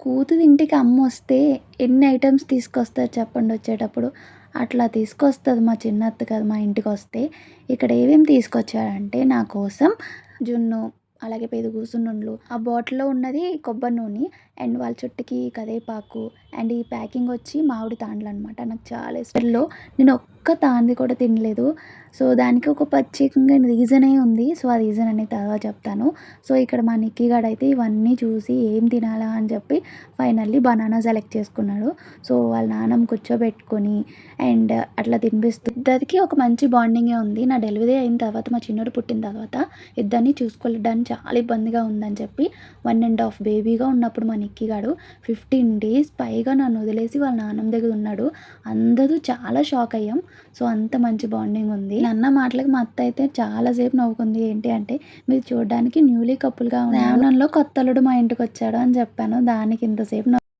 కూతురు ఇంటికి అమ్మ వస్తే ఎన్ని ఐటమ్స్ తీసుకొస్తారు చెప్పండి వచ్చేటప్పుడు? అట్లా తీసుకొస్తుంది మా చిన్నత్త కదా మా ఇంటికి వస్తే. ఇక్కడ ఏమేమి తీసుకొచ్చారంటే నా కోసం జున్ను అలాగే పెరుగు సున్నుండలు. ఆ బాటిల్లో ఉన్నది కొబ్బరి నూనె అండ్ వాళ్ళ చుట్టుకి కరివేపాకు అండ్ ఈ ప్యాకింగ్ వచ్చి మామిడి తాండ్లు అనమాట నాకు చాలా ఇష్టంలో నేను ఒక్క తాంది కూడా తినలేదు. సో దానికి ఒక ప్రత్యేకంగా రీజనే ఉంది. సో ఆ రీజన్ అనేది తర్వాత చెప్తాను. సో ఇక్కడ మా నిక్కీగాడు అయితే ఇవన్నీ చూసి ఏం తినాలా అని చెప్పి ఫైనల్లీ బనానా సెలెక్ట్ చేసుకున్నాడు. సో వాళ్ళ నాన్నమ్మ కూర్చోబెట్టుకొని అండ్ అట్లా తినిపిస్తూ ఇద్దరికి ఒక మంచి బాండింగే ఉంది. నా డెలివరీ అయిన తర్వాత మా చిన్నోడు పుట్టిన తర్వాత ఇద్దరిని చూసుకోవడానికి చాలా ఇబ్బందిగా ఉందని చెప్పి వన్ అండ్ హాఫ్ బేబీగా ఉన్నప్పుడు మా నిక్కీగాడు ఫిఫ్టీన్ డేస్ పైగా నన్ను వదిలేసి వాళ్ళ నాన్నమ్మ దగ్గర ఉన్నాడు. అందరూ చాలా షాక్ అయ్యాం. సో అంత మంచి బాండింగ్ ఉంది. నేను అన్న మాటలకి మా అత్త అయితే చాలాసేపు నవ్వుకుంది. ఏంటి అంటే మీరు చూడడానికి న్యూలీ కప్పుల్గా శ్రావణంలో కొత్త అల్లుడు మా ఇంటికి వచ్చాడు అని చెప్పాను. దానికి ఇంతసేపు నవ్వు